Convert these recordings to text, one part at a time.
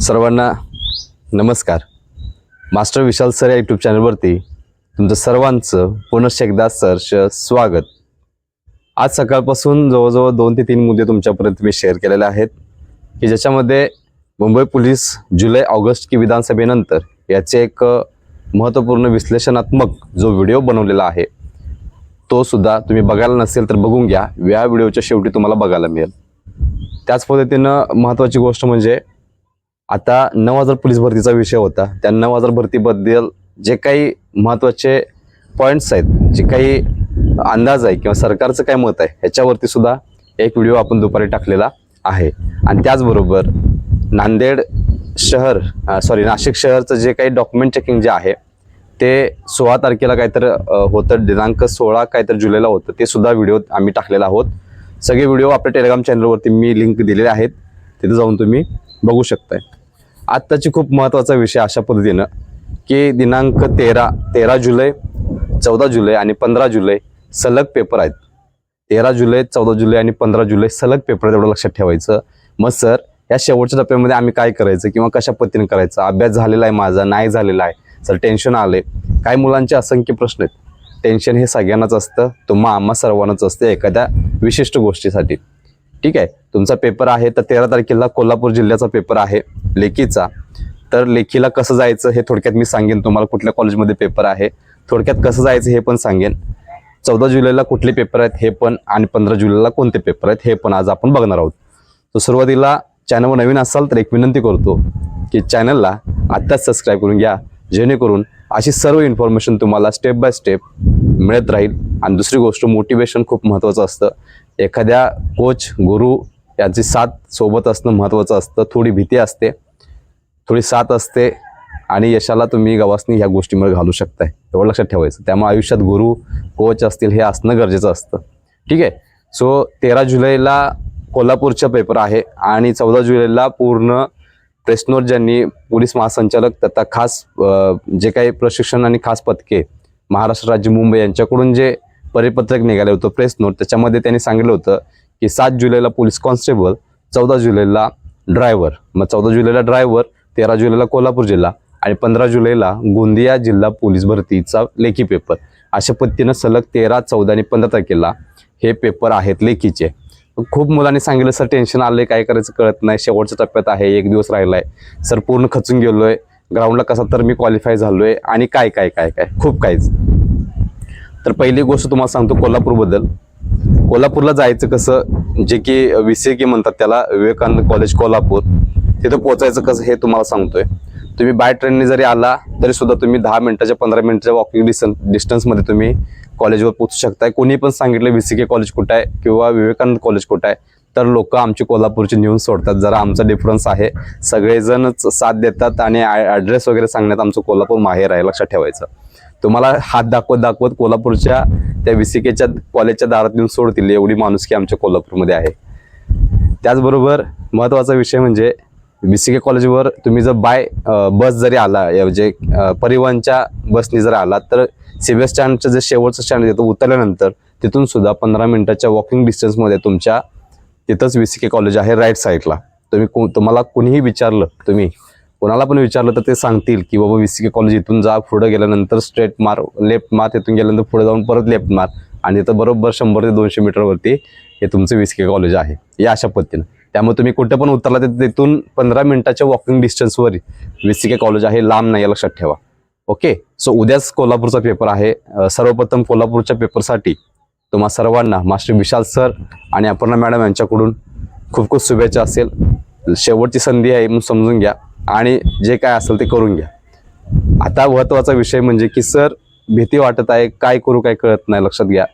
सर्वांना नमस्कार. Master Vishal sir या यूट्यूब चॅनलवरती तुमचं सर्वांचं पुनश्च एकदा सरश स्वागत. आज सकाळपासून जवळजवळ दोन ते तीन मुद्दे तुमच्यापर्यंत मी शेअर केलेले आहेत की ज्याच्यामध्ये मुंबई पोलीस जुलै ऑगस्ट की विधानसभेनंतर याचे एक महत्त्वपूर्ण विश्लेषणात्मक जो व्हिडिओ बनवलेला आहे तो सुद्धा तुम्ही बघायला नसेल तर बघून घ्या. या व्हिडिओच्या शेवटी तुम्हाला बघायला मिळेल. त्याच पद्धतीनं महत्त्वाची गोष्ट म्हणजे आता नऊ हजार पोलीस भरतीचा विषय होता. त्या नऊ हजार भरतीबद्दल जे काही महत्त्वाचे पॉईंट्स आहेत जे काही अंदाज आहे किंवा सरकारचं काय मत आहे ह्याच्यावरती सुद्धा एक व्हिडिओ आपण दुपारी टाकलेला आहे. आणि त्याचबरोबर नांदेड शहर सॉरी नाशिक शहरचं जे काही डॉक्युमेंट चेकिंग जे आहे ते सोळा तारखेला काहीतरी होतं. दिनांक सोळा काहीतरी जुलैला होतं. ते सुद्धा व्हिडिओ आम्ही टाकलेला आहोत. सगळे व्हिडिओ आपल्या टेलिग्राम चॅनलवरती मी लिंक दिलेले आहेत. तिथे जाऊन तुम्ही बघू शकताय. आत्ताची खूप महत्त्वाचा विषय अशा पद्धतीनं की दिनांक तेरा तेरा जुलै चौदा जुलै आणि पंधरा जुलै सलग पेपर आहेत. तेरा जुलै चौदा जुलै आणि पंधरा जुलै सलग पेपर आहेत एवढं लक्षात ठेवायचं. मग सर या शेवटच्या टप्प्यामध्ये आम्ही काय करायचं किंवा कशा पद्धतीने करायचं? अभ्यास झालेला आहे माझा नाही झालेला आहे. सर टेन्शन आले काय मुलांचे असंख्य प्रश्न आहेत. टेन्शन हे सगळ्यांनाच असतं. तुम्हा आम्हा सर्वांनाच असतं एखाद्या विशिष्ट गोष्टीसाठी. ठीक आहे? तुमचा पेपर आहे तर तेरा तारखेला कोल्हापूर जिल्ह्याचा पेपर आहे. लेखीचा तर लेखीला कसं जायचं हे थोडक्यात मी सांगेन. तुम्हाला कुठल्या कॉलेजमध्ये पेपर आहे थोडक्यात कसं जायचं हे पण सांगेन. चौदा जुलैला कुठले पेपर आहेत हे पण आणि पंधरा जुलैला कोणते पेपर आहेत हे पण आज आपण बघणार आहोत. तर सुरुवातीला चॅनलवर नवीन असाल तर एक विनंती करतो की चॅनलला आत्ताच सबस्क्राईब करून घ्या. जेणेकरून अशी सर्व इन्फॉर्मेशन तुम्हाला स्टेप बाय स्टेप मिळत राहील. आणि दुसरी गोष्ट मोटिवेशन खूप महत्त्वाचं असतं. एखाद्या कोच गुरु याची साथ सोबत असणं महत्त्वाचं असतं. थोडी भीती असते. थोडी साथ असते. आणि यशाला तुम्ही गवासनी ह्या गोष्टीमुळे घालू शकताय. एवढं लक्षात ठेवायचं. त्यामुळे आयुष्यात गुरु कोच असतील हे असणं गरजेचं असतं. ठीक आहे? सो तेरा जुलैला कोल्हापूरचा पेपर आहे आणि चौदा जुलैला पूर्ण प्रेसनोट ज्यांनी पोलीस महासंचालक तथा खास जे काही प्रशिक्षण आणि खास पथके महाराष्ट्र राज्य मुंबई यांच्याकडून जे परिपत्रक निघाले होतं प्रेस नोट त्याच्यामध्ये त्यांनी सांगितलं होतं की सात जुलैला पोलीस कॉन्स्टेबल चौदा जुलैला ड्रायव्हर. मग चौदा जुलैला ड्रायव्हर तेरा जुलैला कोल्हापूर जिल्हा आणि पंधरा जुलैला गोंदिया जिल्हा पोलीस भरतीचा लेखी पेपर. अशा पद्धतीनं सलग तेरा चौदा आणि पंधरा तारखेला हे पेपर आहेत लेखीचे. खूप मुलांनी सांगितलं सर टेन्शन आलंय काय करायचं कळत नाही. शेवटच्या टप्प्यात आहे एक दिवस राहिलाय. सर पूर्ण खचून गेलोय. ग्राउंडला कसा तर मी क्वालिफाय झालोय आणि काय काय काय काय खूप काहीच. तर पहिली गोष्ट तुम्हाला सांगतो कोल्हापूरबद्दल. कोल्हापूरला जायचं कसं जे की व्ही सी के म्हणतात त्याला विवेकानंद कॉलेज कोल्हापूर तिथं पोचायचं कसं हे तुम्हाला सांगतोय. तुम्ही बाय ट्रेनने जरी आला तरी सुद्धा तुम्ही दहा मिनिटाच्या पंधरा मिनिटाच्या वॉकिंग डिस्टन्स डिस्टन्समध्ये तुम्ही कॉलेजवर पोचू शकताय. कोणी पण सांगितलं व्ही सी के कॉलेज कुठं आहे किंवा विवेकानंद कॉलेज कुठं आहे तर लोक आमची कोल्हापूरची नेऊन सोडतात. जरा आमचा डिफरन्स आहे. सगळेजणच साथ देतात आणि ॲड्रेस वगैरे सांगण्यात आमचं कोल्हापूर माहेर आहे लक्षात ठेवायचं. तुम्हाला हात दाखवत दाखवत कोल्हापूरच्या त्या विसिकेच्या कॉलेजच्या दारात येऊन सोडतील एवढी माणुसकी आमच्या कोल्हापूरमध्ये आहे. त्याचबरोबर महत्त्वाचा विषय म्हणजे विसिके कॉलेजवर तुम्ही जर बाय बस जरी आला या म्हणजे परिवहनच्या बसनी जर आला तर सीबीएस स्टँडचं जे शेवटचं स्टँड येतं उतरल्यानंतर तिथून सुद्धा पंधरा मिनिटाच्या वॉकिंग डिस्टन्समध्ये तुमच्या तिथंच विसिके कॉलेज आहे राईट साईडला तुम्ही को तुम्हाला कुणीही विचारलं तुम्ही कोणाला पण विचारलं तर ते सांगतील की बाबा सी के कॉलेज इथून जा पुढे गेल्यानंतर स्ट्रेट मार लेफ्ट मार तिथून गेल्यानंतर पुढे जाऊन परत लेफ्ट मार. आणि तिथं बरोबर शंभर ते दोनशे मीटरवरती हे तुमचं के कॉलेज आहे या अशा पद्धतीनं. त्यामुळे तुम्ही कुठं पण उतरला तर तिथून पंधरा मिनिटाच्या वॉकिंग डिस्टन्सवर के कॉलेज आहे लांब नाही या लक्षात ठेवा. ओके सो उद्याच कोल्हापूरचा पेपर आहे. सर्वप्रथम कोल्हापूरच्या पेपरसाठी तुम्हा सर्वांना मास्टर विशाल सर आणि अपर्णा मॅडम यांच्याकडून खूप खूप शुभेच्छा असेल. शेवटची संधी आहे म्हणून समजून घ्या. आणि जे काय असेल ते करून घ्या. आता महत्त्वाचा विषय म्हणजे की सर भीती वाटत आहे काय करू काय कळत नाही लक्षात घ्या.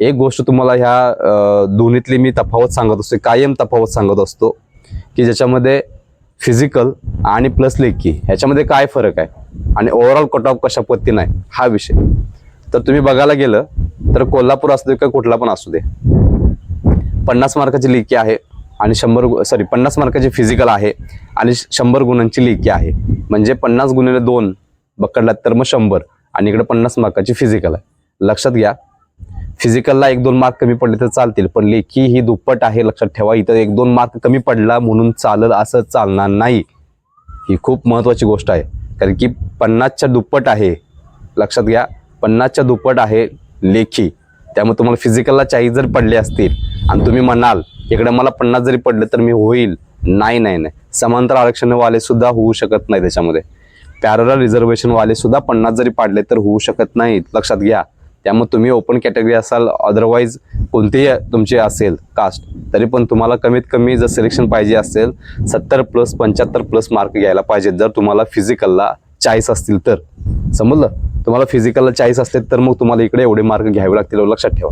एक गोष्ट तुम्हाला ह्या दोन्हीतली मी तफावत सांगत असतो कायम तफावत सांगत असतो की ज्याच्यामध्ये फिजिकल आणि प्लस लेखी ह्याच्यामध्ये काय फरक आहे आणि ओव्हरऑल कट ऑफ कशा पद्धतीनं आहे हा विषय. तर तुम्ही बघायला गेलं तर कोल्हापूर असू दे का कुठला पण असू दे पन्नास मार्काची लेखी आहे आणि शंभर सॉरी पन्नास मार्काची फिजिकल आहे आणि शंभर गुणांची लेखी आहे. म्हणजे पन्नास गुणिले दोन बकडलात तर मग शंभर आणि इकडे पन्नास मार्काची फिजिकल आहे. लक्षात घ्या. फिजिकलला एक दोन मार्क कमी पडले तर चालतील पण लेखी ही दुप्पट आहे लक्षात ठेवा. इथं एक दोन मार्क कमी पडला म्हणून चालल असं चालणार नाही. ही खूप महत्त्वाची गोष्ट आहे. कारण की पन्नासच्या दुप्पट आहे. लक्षात घ्या. पन्नासच्या दुप्पट आहे लेखी. त्यामुळे तुम्हाला फिजिकलला चाळीस जर पडले असतील आणि तुम्ही म्हणाल इकडे मला पन्नास जरी पडले तर मी होईल. नाही नाही नाही. समांतर आरक्षणवाले सुद्धा होऊ शकत नाही त्याच्यामध्ये. पॅरल रिझर्वेशन वाले सुद्धा पन्नास जरी पाडले तर होऊ शकत नाहीत. लक्षात घ्या. त्यामुळे तुम्ही ओपन कॅटेगरी असाल अदरवाईज कोणतेही तुमचे असेल कास्ट तरी पण तुम्हाला कमीत कमी जर सिलेक्शन पाहिजे असेल सत्तर प्लस पंच्याहत्तर प्लस मार्क घ्यायला पाहिजेत जर तुम्हाला फिजिकलला चाळीस असतील तर. समजलं? तुम्हाला फिजिकलला चाळीस असतील तर मग तुम्हाला इकडे एवढे मार्क घ्यावे लागतील लक्षात ठेवा.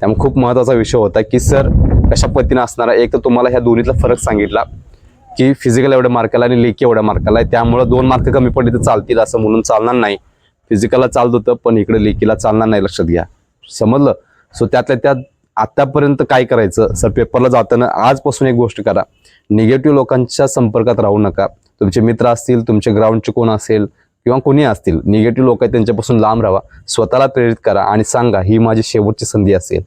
त्यामुळे खूप महत्त्वाचा विषय होता की सर कशा पद्धतीनं असणार आहे? एक तर तुम्हाला ह्या दोन्हीतला फरक सांगितला की फिजिकल एवढ्या मार्काला आणि लेखी एवढ्या मार्काला आहे. त्यामुळं दोन मार्क कमी पडले तर चालतील असं म्हणून चालणार नाही. फिजिकलला चालत होतं पण इकडे लेखीला चालणार नाही लक्षात घ्या. समजलं? सो त्यातल्या त्यात आतापर्यंत काय करायचं? सर पेपरला जाताना आजपासून एक गोष्ट करा. निगेटिव्ह लोकांच्या संपर्कात राहू नका. तुमचे मित्र असतील तुमचे ग्राउंडचे कोण असेल किंवा कोणी असतील निगेटिव्ह लोक आहेत त्यांच्यापासून लांब राहा स्वतःला प्रेरित करा आणि सांगा ही माझी शेवटची संधी असेल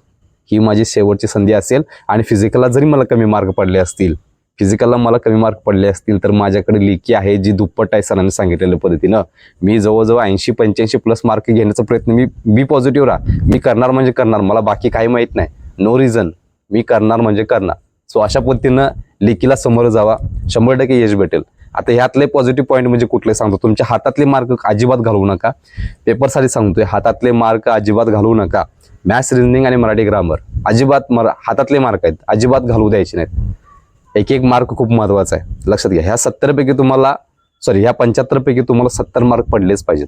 ही माझी शेवटची संधी असेल आणि फिजिकलला जरी मला कमी मार्क पडले असतील फिजिकलला मला कमी मार्क पडले असतील तर माझ्याकडे लेखी आहे जी दुप्पट आहे सरांनी सांगितलेल्या पद्धतीनं. मी जवळजवळ ऐंशी पंच्याऐंशी प्लस मार्क घेण्याचा प्रयत्न मी बी पॉझिटिव्ह राहा. मी करणार म्हणजे करणार मला बाकी काही माहीत नाही. नो रिझन मी करणार म्हणजे करणार. सो अशा पद्धतीनं लेखीला समोर जावा. शंभर टक्के यश भेटेल. आता ह्यातले पॉझिटिव्ह पॉईंट म्हणजे कुठले सांगतो? तुमच्या हातातले मार्क अजिबात घालवू नका. पेपरसाठी सांगतोय हातातले मार्क अजिबात घालवू नका. मॅथ्स रिजनिंग आणि मराठी ग्रामर अजिबात मरा हातातले मार्क आहेत. अजिबात घालवू द्यायचे नाहीत. एक एक मार्क खूप महत्त्वाचा आहे. लक्षात घ्या ह्या सत्तरपैकी तुम्हाला सॉरी ह्या पंच्याहत्तरपैकी तुम्हाला सत्तर मार्क पडलेच पाहिजेत.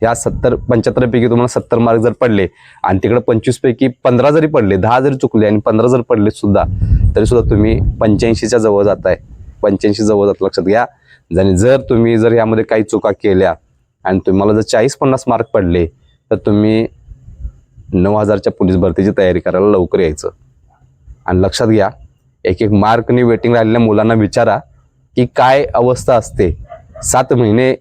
ह्या सत्तर पंच्याहत्तरपैकी तुम्हाला सत्तर मार्क जर पडले आणि तिकडे पंचवीसपैकी पंधरा जरी पडले दहा जरी चुकले आणि पंधरा जर पडले सुद्धा तरी सुद्धा तुम्ही पंच्याऐंशीच्या जवळ जाताय. पंच्याऐंशी जवळ जात लक्षात घ्या. आणि जर तुम्ही जर यामध्ये काही चुका केल्या आणि तुम्हाला जर चाळीस पन्नास मार्क पडले तर तुम्ही नऊ हजारच्या पोलीस भरतीची तयारी करायला लवकर यायचं. आणि लक्षात घ्या एक एक मार्कनी वेटिंग राहिलेल्या मुलांना विचारा की काय अवस्था असते. सात महिने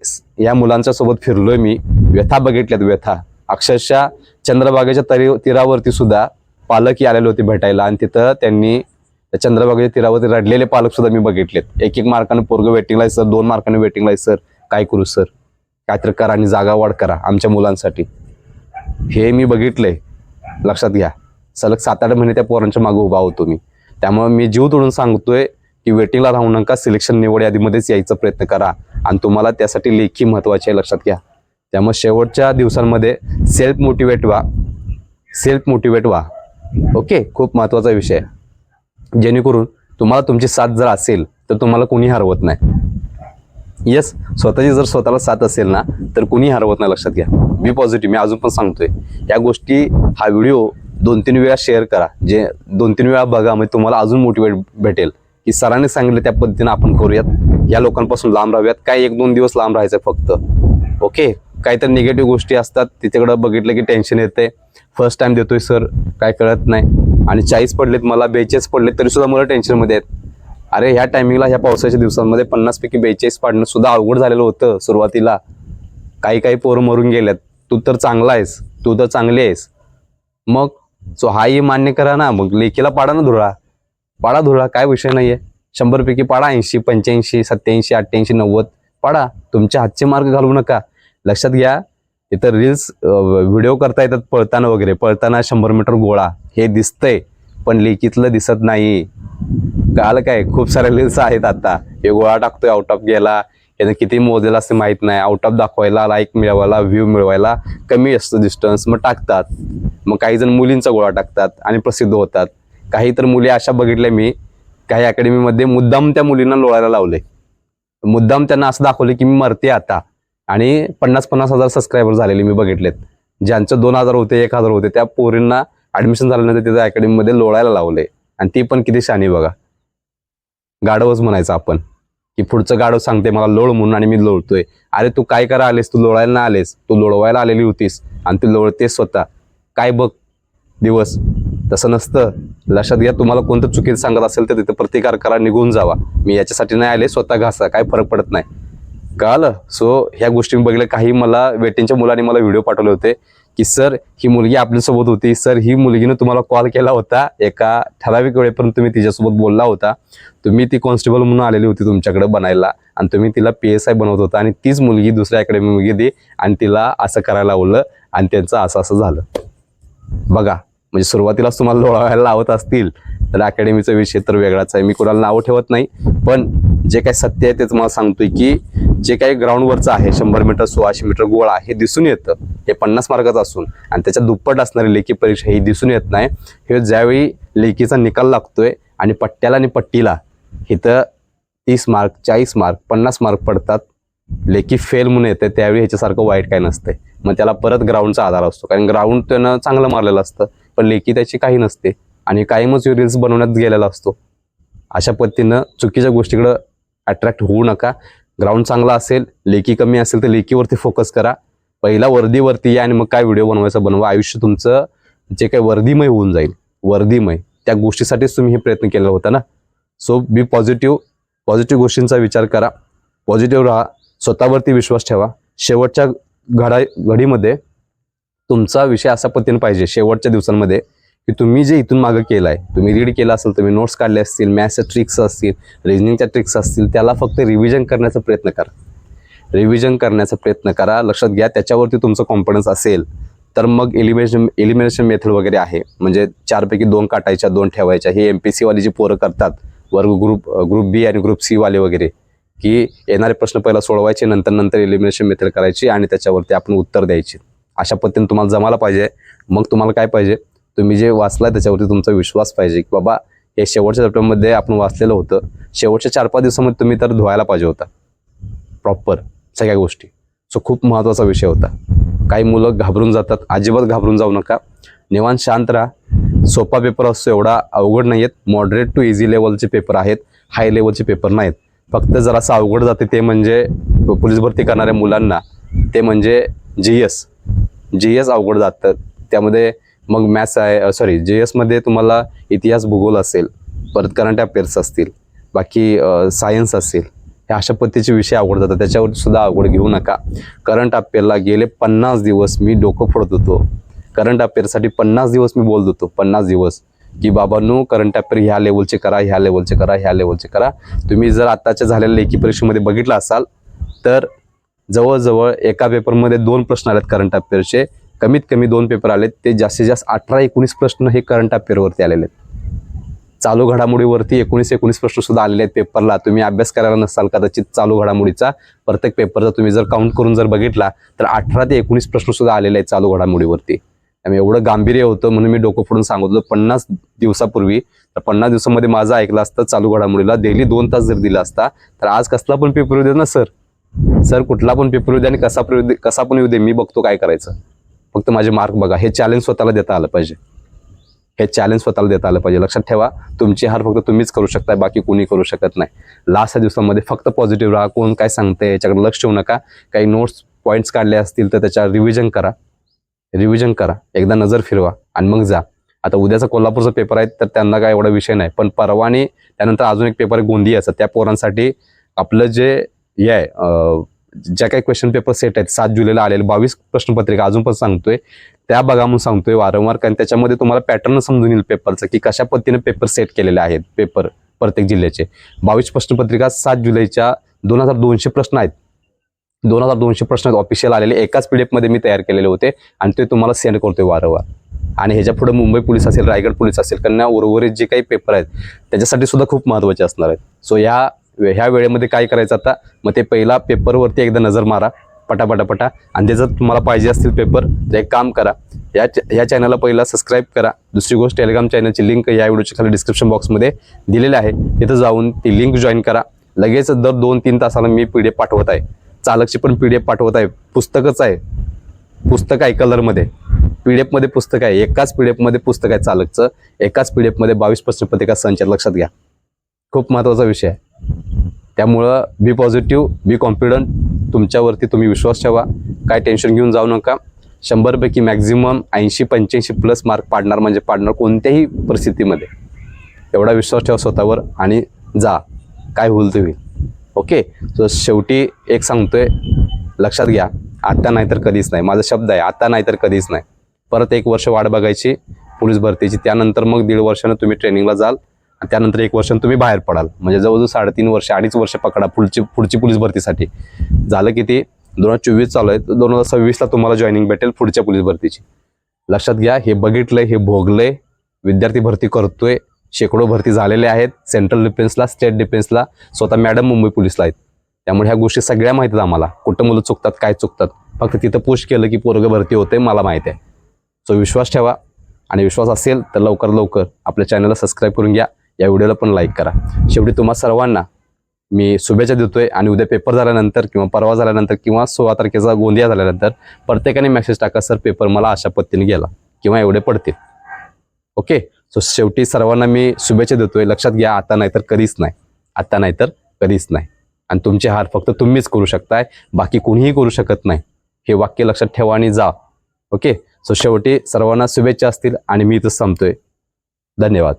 या मुलांच्या सोबत फिरलोय मी. व्यथा बघितल्यात व्यथा. अक्षरशः चंद्रभागेच्या तरी तीरावरती सुद्धा पालक आलेले होते भेटायला आणि तिथं त्यांनी त्या चंद्रभागेच्या तीरावरती रडलेले पालक सुद्धा मी बघितलेत. एक एक मार्काने पोरग वेटिंगला आहे सर दोन मार्काने वेटिंगला आहे सर काय करू सर काहीतरी करा आणि जागा वाढ करा आमच्या मुलांसाठी. हे मी बघितलंय. लक्षात घ्या. सलग सात आठ महिने त्या पोरांच्या मागे उभा होतो मी. त्यामुळे मी जीव तोडून सांगतोय की वेटिंगला राहू नका सिलेक्शन निवड यादीमध्येच यायचा प्रयत्न करा. आणि तुम्हाला त्यासाठी लेखी महत्वाची आहे लक्षात घ्या. त्यामुळे शेवटच्या दिवसांमध्ये सेल्फ मोटिवेट व्हा. सेल्फ मोटिवेट व्हा. ओके खूप महत्त्वाचा विषय आहे. जेणेकरून तुम्हाला तुमची साथ जर असेल तर तुम्हाला कोणी हरवत नाही. येस स्वतःची जर स्वतःला साथ असेल ना तर कुणी हरवत नाही लक्षात घ्या. मी पॉझिटिव्ह मी अजून पण सांगतोय. या गोष्टी हा व्हिडिओ दोन तीन वेळा शेअर करा. जे दोन तीन वेळा बघा म्हणजे तुम्हाला अजून मोटिवेट भेटेल. की सरांनी सांगितलं त्या पद्धतीनं आपण करूयात. या लोकांपासून लांब राहूयात. काय एक दोन दिवस लांब राहायचं फक्त. ओके काहीतरी निगेटिव्ह गोष्टी असतात. तिच्याकडं बघितलं की टेन्शन येते फर्स्ट टाइम देतोय सर काय कळत नाही. आणि चाळीस पडलेत मला बेचाळीस पडलेत तरी सुद्धा मला टेन्शनमध्ये आहेत. अरे ह्या टायमिंगला ह्या पावसाच्या दिवसांमध्ये पन्नास पैकी बेचाळीस पाडणं सुद्धा अवघड झालेलं होतं सुरुवातीला. काही काही पोरं मरून गेल्यात. तू तर चांगला आहेस. तू तर चांगली आहेस. मग सो हाही मान्य करा ना. मग लेखीला पाडा ना धुळा. पाडा धुरा काय विषय नाही आहे शंभरपैकी पाडा ऐंशी पंच्याऐंशी सत्याऐंशी अठ्ठ्याऐंशी नव्वद. पाडा. तुमच्या हातचे मार्ग घालवू नका. लक्षात घ्या इथं रील्स व्हिडिओ करता येतात पळताना वगैरे. पळताना शंभर मीटर गोळा. हे दिसतंय पण लेखीतलं दिसत नाही काल काय खूप साऱ्या रील्स आहेत आता. हे गोळा टाकतोय आउट ऑफ गेला. यानं किती मोजेला असं माहीत नाही. आउट ऑफ दाखवायला लाईक मिळवायला व्ह्यू मिळवायला कमी असतं डिस्टन्स मग टाकतात. मग काही जण मुलींचा गोळा टाकतात आणि प्रसिद्ध होतात. काही तर मुली अशा बघितल्या मी. काही अकॅडमीमध्ये मुद्दाम त्या मुलींना लोळायला लावले मुद्दाम त्यांना असं दाखवले की मी मरते आता. आणि पन्नास पन्नास हजार सबस्क्रायबर झालेले मी बघितलेत. ज्यांचं दोन हजार होते एक हजार होते त्या पोरींना ऍडमिशन झाल्यानंतर तिथं अकॅडमीमध्ये लोळायला लावले. आणि ती पण किती शानी बघा. गाढवच म्हणायचं आपण. की पुढचं गाढव सांगते मला लोळ म्हणून आणि मी लोळतोय. अरे तू काय करा आलेस? तू लोळायला ना आलेस. तू लोळवायला आलेली होतीस. आणि तू लोळतेस स्वतः. काय बघ दिवस. तसं नसतं. लक्षात घ्या तुम्हाला कोणतं चुकीचं सांगत असेल तर तिथं प्रतिकार करा निघून जावा. मी याच्यासाठी नाही आले स्वतः घासा. काय फरक पडत नाही. कळालं सो ह्या गोष्टी मी बघितल्या. काही मला वेटींच्या मुलांनी मला व्हिडिओ पाठवले होते की सर ही मुलगी आपल्यासोबत होती. सर ही मुलगीनं तुम्हाला कॉल केला होता एका ठराविक वेळेपर्यंत तुम्ही तिच्यासोबत बोलला होता. तुम्ही ती कॉन्स्टेबल म्हणून आलेली होती तुमच्याकडे बनायला आणि तुम्ही तिला पी एस आय बनवत होता आणि तीच मुलगी दुसऱ्या अकॅडमीमध्ये गेली आणि तिला असं करायला लावलं आणि त्यांचं असं असं झालं. बघा म्हणजे सुरुवातीलाच तुम्हाला लोळावायला लावत असतील तर अकॅडमीचा विषय तर वेगळाच आहे. मी कोणाला नावं ठेवत नाही पण जे काही सत्य आहे तेच मला सांगतोय की जे काही ग्राउंडवरचं आहे शंभर मीटर सोळाशे मीटर गोळा हे दिसून येतं. हे पन्नास मार्काचं असून. आणि त्याच्या दुप्पट असणारी लेखी परीक्षा ही दिसून येत नाही. हे ज्यावेळी लेखीचा निकाल लागतोय आणि पट्ट्याला आणि पट्टीला इथं तीस मार्क चाळीस मार्क पन्नास मार्क पडतात लेखी फेल म्हणून येते त्यावेळी ह्याच्यासारखं वाईट काय नसते मग त्याला परत ग्राउंडचा आधार असतो. कारण ग्राउंड त्यानं चांगलं मारलेलं असतं पण लेखी त्याची काही नसते. आणि कायमच रील्स बनवण्यात गेलेला असतो. अशा पद्धतीनं चुकीच्या गोष्टीकडं अट्रॅक्ट होऊ नका. ग्राउंड चांगला असेल लेखी कमी असेल तर लेखीवरती फोकस करा. पहिला वर्दीवरती या आणि मग काय व्हिडिओ बनवायचा बनवा. आयुष्य तुमचं जे काही वर्दीमय होऊन जाईल वर्दीमय. त्या गोष्टीसाठीच तुम्ही हे प्रयत्न केला होता ना? सो बी पॉझिटिव्ह पॉझिटिव्ह गोष्टींचा विचार करा. पॉझिटिव्ह राहा. स्वतःवरती विश्वास ठेवा. शेवटच्या घडा घडीमध्ये तुमचा विषय असा पद्धतीने पाहिजे. शेवटच्या दिवसांमध्ये की तुम्ही जे इथून मागं केलं आहे तुम्ही रीड केलं असेल तुम्ही नोट्स काढले असतील मॅथ्सच्या ट्रिक्स असतील रिजनिंगच्या ट्रिक्स असतील त्याला फक्त रिव्हिजन करण्याचा प्रयत्न करा. रिव्हिजन करण्याचा प्रयत्न करा. लक्षात घ्या त्याच्यावरती तुमचं कॉन्फिडन्स असेल तर मग एलिमिनेशन एलिमिनेशन मेथड वगैरे आहे. म्हणजे चारपैकी दोन काटायच्या दोन ठेवायच्या. हे एम पी सीवाली जी पोरं करतात वर्ग ग्रुप ग्रुप बी आणि ग्रुप सी वाले वगैरे की येणारे प्रश्न पहिला सोडवायचे नंतर नंतर एलिमिनेशन मेथड करायची आणि त्याच्यावरती आपण उत्तर द्यायची. अशा पद्धतीने तुम्हाला जमायला पाहिजे. मग तुम्हाला काय पाहिजे? तुम्ही जे वाचलाय त्याच्यावरती तुमचा विश्वास पाहिजे की बाबा हे शेवटच्या चॅप्टरमध्ये आपण वाचलेलं होतं. शेवटच्या चार पाच दिवसामध्ये तुम्ही तर धुवायला पाहिजे होता. प्रॉपर सगळ्या गोष्टी. सो खूप महत्त्वाचा विषय होता. काही मुलं घाबरून जातात. अजिबात घाबरून जाऊ नका. निवांत शांत राहा. सोपा पेपर असतो एवढा अवघड नाही आहेत मॉडरेट टू इझी लेवलचे पेपर आहेत. हाय लेवलचे पेपर नाहीत फक्त जरासं अवघड जाते ते म्हणजे पोलीस भरती करणाऱ्या मुलांना. ते म्हणजे जी एस जी एस अवघड जातं. त्यामध्ये मग मॅथ्स आहे सॉरी जे एसमध्ये तुम्हाला इतिहास भूगोल असेल परत करंट अफेअर्स असतील बाकी सायन्स असेल हे अशा पद्धतीचे विषय अवघड जातात. त्याच्यावर सुद्धा अवघड घेऊ नका. करंट अफेअरला गेले पन्नास दिवस मी डोकं फोडत होतो. करंट अफेअरसाठी पन्नास दिवस मी बोलत होतो पन्नास दिवस. की बाबांनो करंट अफेअर ह्या लेवलचे करा ह्या लेवलचे करा ह्या लेवलचे करा. तुम्ही जर आत्ताच्या झालेल्या लेखी परीक्षेमध्ये बघितलं असाल तर जवळजवळ एका पेपरमध्ये दोन प्रश्न आलेत करंट अफेअरचे कमीत कमी दोन पेपर आलेत. ते जास्तीत जास्त अठरा एकोणीस प्रश्न हे करंट अफेअरवरती आलेले आहेत. चालू घडामोडीवरती एकोणीस एकोणीस प्रश्न सुद्धा आलेले आहेत पेपरला तुम्ही अभ्यास करायला नसाल कदाचित चालू घडामोडीचा. प्रत्येक पेपरचा तुम्ही जर काउंट करून जर बघितला तर अठरा ते एकोणीस प्रश्न सुद्धा आलेले आहेत चालू घडामोडीवरती. त्यामुळे एवढं गांभीर्य होतं म्हणून मी डोकं फोडून सांगत होतो पन्नास दिवसापूर्वी तर पन्नास दिवसामध्ये माझं ऐकलं असतं चालू घडामोडीला डेली दोन तास जर दिला असता तर आज कसला पण पेपर येऊ दे ना सर. सर कुठला पण पेपर येऊ दे आणि कसा पण येऊ दे कसा पण येऊ दे मी बघतो काय करायचं. फक्त माझे मार्क बघा. हे चॅलेंज स्वतःला देता आलं पाहिजे. हे चॅलेंज स्वतःला देता आलं पाहिजे. लक्षात ठेवा तुमची हार फक्त तुम्हीच करू शकता बाकी कोणी करू शकत नाही. लास्टच्या दिवसामध्ये फक्त पॉझिटिव्ह राहा. कोण काय सांगते याच्याकडे लक्ष ठेवू नका. काही नोट्स पॉईंट्स काढले असतील तर त्याच्यावर रिव्हिजन करा. रिव्हिजन करा. एकदा नजर फिरवा आणि मग जा. आता उद्याचा कोल्हापूरचा पेपर आहे तर त्यांना काय एवढा विषय नाही. पण परवा आणि त्यानंतर अजून एक पेपर गोंदियाचा. त्या पोरांसाठी आपलं जे हे आहे ज्या काही क्वेश्चन पेपर सेट आहेत सात जुलैला आलेले बावीस प्रश्नपत्रिका अजून पण सांगतोय त्या बघा म्हणून सांगतोय वारंवार कारण त्याच्यामध्ये तुम्हाला पॅटर्न समजून येईल पेपरचं की कशा पद्धतीने पेपर सेट केलेले आहेत पेपर प्रत्येक जिल्ह्याचे. बावीस प्रश्नपत्रिका सात जुलैच्या दोन हजार दोनशे प्रश्न आहेत. दोन हजार दोनशे प्रश्न ऑफिशियल आलेले एकाच पी डी मी तयार केलेले होते आणि ते तुम्हाला सेंड करतोय वारंवार. आणि ह्याच्या पुढे मुंबई पोलीस असेल रायगड पोलीस असेल कन्या उर्वरित जे काही पेपर आहेत त्याच्यासाठी सुद्धा खूप महत्त्वाचे असणार आहेत. सो या ह्या वेळेमध्ये काय करायचं आता? मग ते पहिला पेपरवरती एकदा नजर मारा. पटापटापटा आणि ते जर तुम्हाला पाहिजे असतील पेपर तर एक काम करा. या ह्या चॅनलला पहिला सबस्क्राईब करा. दुसरी गोष्ट टेलिग्राम चॅनलची लिंक या व्हिडिओच्या खाली डिस्क्रिप्शन बॉक्समध्ये दिलेली आहे. तिथं जाऊन ती लिंक जॉईन करा. लगेच दर दोन तीन तासाला मी पी डी एफ पाठवत आहे. चालकची पण पी डी एफ पाठवत आहे. पुस्तकच आहे. पुस्तक आहे कलरमध्ये पी डी एफमध्ये पुस्तक आहे. एकाच पी डी एफमध्ये पुस्तक आहे चालकचं. एकाच पी डी एफमध्ये बावीस प्रश्नपत्रिका संचार. लक्षात घ्या. खूप महत्त्वाचा विषय आहे. त्यामुळं बी पॉझिटिव्ह बी कॉन्फिडंट तुमच्यावरती तुम्ही विश्वास ठेवा. काय टेन्शन घेऊन जाऊ नका. शंभरपैकी मॅक्झिमम ऐंशी पंच्याऐंशी प्लस मार्क पाडणार म्हणजे पाडणार कोणत्याही परिस्थितीमध्ये. एवढा विश्वास ठेवा स्वतःवर आणि जा. काय होईल ते होईल. ओके सो शेवटी एक सांगतोय. लक्षात घ्या. आत्ता नाही तर कधीच नाही. माझा शब्द आहे आत्ता नाही तर कधीच नाही. परत एक वर्ष वाट बघायची पोलीस भरतीची. त्यानंतर मग दीड वर्षानं तुम्ही ट्रेनिंगला जाल. त्यानंतर एक वर्ष तुम्ही बाहेर पडाल. म्हणजे जवळजवळ साडेतीन वर्ष अडीच वर्ष पकडा पुढची पुढची पोलीस भरतीसाठी. झालं की ते दोन हजार चोवीस चालू आहे. तर दोन हजार सव्वीसला तुम्हाला जॉईनिंग भेटेल पुढच्या पोलीस भरतीची. लक्षात घ्या हे बघितलंय हे भोगलंय. विद्यार्थी भरती करतोय. शेकडो भरती झालेले आहेत. सेंट्रल डिफेन्सला स्टेट डिफेन्सला स्वतः मॅडम मुंबई पोलीसला आहेत. त्यामुळे ह्या गोष्टी सगळ्या माहीत आहेत आम्हाला. कुठं मुलं चुकतात काय चुकतात. फक्त तिथं पोस्ट केलं की पोरग भरती होते मला माहीत आहे. सो विश्वास ठेवा. आणि विश्वास असेल तर लवकर लवकर आपल्या चॅनलला सबस्क्राईब करून घ्या. या व्हिडिओला पण लाईक करा. शेवटी तुम्हा सर्वांना मी शुभेच्छा देतोय आणि उद्या पेपर झाल्यानंतर किंवा परवा झाल्यानंतर किंवा सोळा तारखेचा गोंदिया झाल्यानंतर प्रत्येकाने मेसेज टाका सर पेपर मला अशा पद्धतीने गेला किंवा एवढे पडतील. ओके सो शेवटी सर्वांना मी शुभेच्छा देतोय. लक्षात घ्या आता नाही तर कधीच नाही. आता नाही तर कधीच नाही. आणि तुमचे हार फक्त तुम्हीच करू शकताय. बाकी कोणीही करू शकत नाही. हे वाक्य लक्षात ठेवा आणि जा. ओके सो शेवटी सर्वांना शुभेच्छा असतील आणि मी इथंच संपतोय. धन्यवाद.